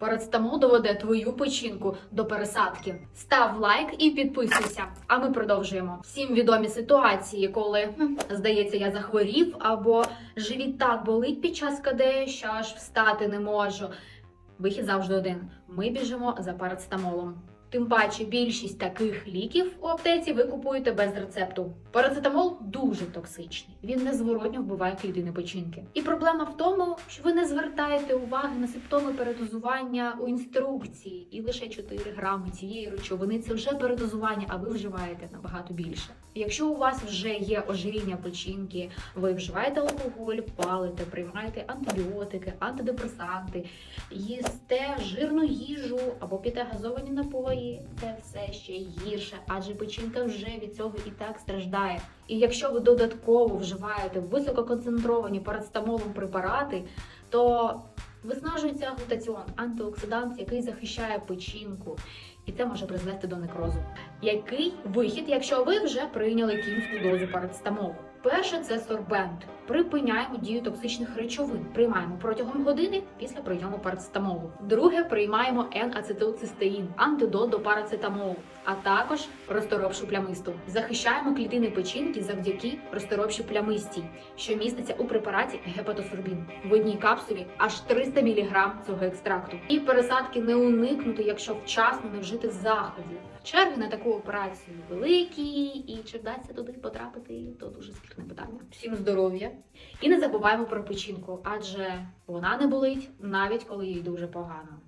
Парацетамол доведе твою печінку до пересадки. Став лайк і підписуйся. А ми продовжуємо. Всім відомі ситуації, коли здається, я захворів, або живіт так болить під час КД, що аж встати не можу. Вихід завжди один. Ми біжимо за парацетамолом. Тим паче, більшість таких ліків у аптеці ви купуєте без рецепту. Парацетамол дуже токсичний. Він незворотньо вбиває клітини печінки. І проблема в тому, що ви не звертаєте уваги на симптоми передозування у інструкції, і лише 4 грами цієї речовини це вже передозування, а ви вживаєте набагато більше. Якщо у вас вже є ожиріння печінки, ви вживаєте алкоголь, палите, приймаєте антибіотики, антидепресанти, їсте жирну їжу або п'єте газовані напої, це все ще гірше, адже печінка вже від цього і так страждає. І якщо ви додатково вживаєте висококонцентровані парацетамолом препарати, то виснажується глутаціон, антиоксидант, який захищає печінку, і це може призвести до некрозу. Який вихід, якщо ви вже прийняли кінську дозу парацетамолу? Перше це сорбент. Припиняємо дію токсичних речовин. Приймаємо протягом години після прийому парацетамолу. Друге приймаємо N-ацетилцистеїн, антидот до парацетамолу, а також розторопшу плямисту. Захищаємо клітини печінки завдяки розторопшій плямистій, що міститься у препараті гепатосорбін. В одній капсулі аж 300 мг цього екстракту. І пересадки не уникнути, якщо вчасно не вжити заходів. Черги на таку операцію великі, і чи вдасться туди потрапити, то дуже скірне питання. Всім здоров'я! І не забуваємо про печінку, адже вона не болить навіть коли їй дуже погано.